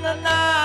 なな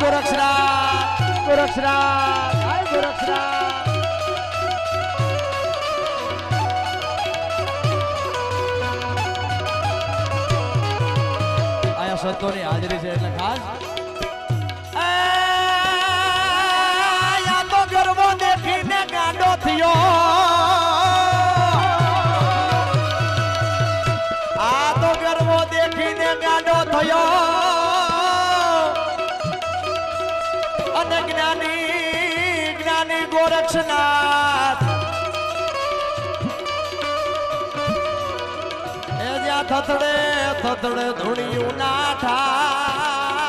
ગોરક્ષરા ગોરક્ષરા હાય ગોરક્ષરા. અહીંયા સંતોની હાજરી છે એટલે ખાસ. જ્ઞાની ગોરક્ષનાથ એ જ્યાં થથડે થથડે ધૂણિયું ના થા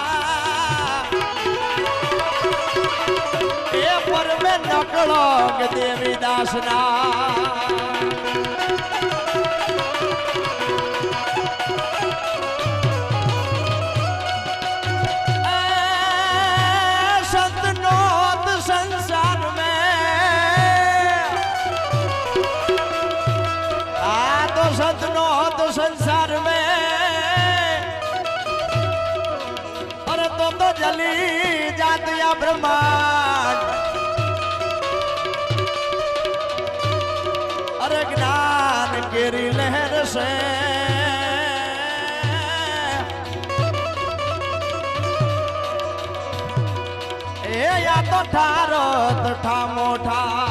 એ પરમે નકળો દેવીદાસના. તો તો જલી જાતિયા બ્રહ્માંડ અરે જ્ઞાન કેરી લહેર છે એ યા તો ઠારો તઠા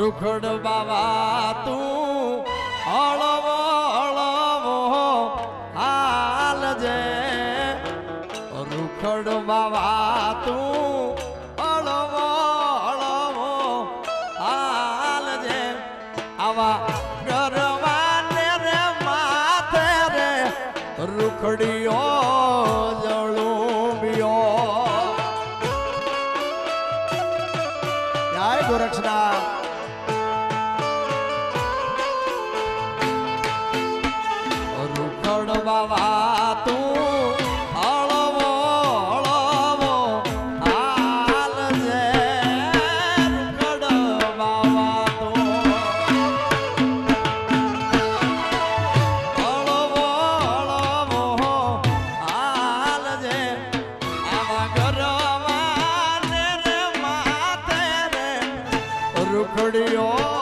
રૂખડ બાવા તું હળવો હળવો, હાલ જે. રૂખડ બાવા તું હળવો હળવો, હાલ જે. આવા ગરવાને રે, માથે રે, રૂખડીઓ જળુંબિયો. જય ગોરક્ષનાથ. રખડ્યો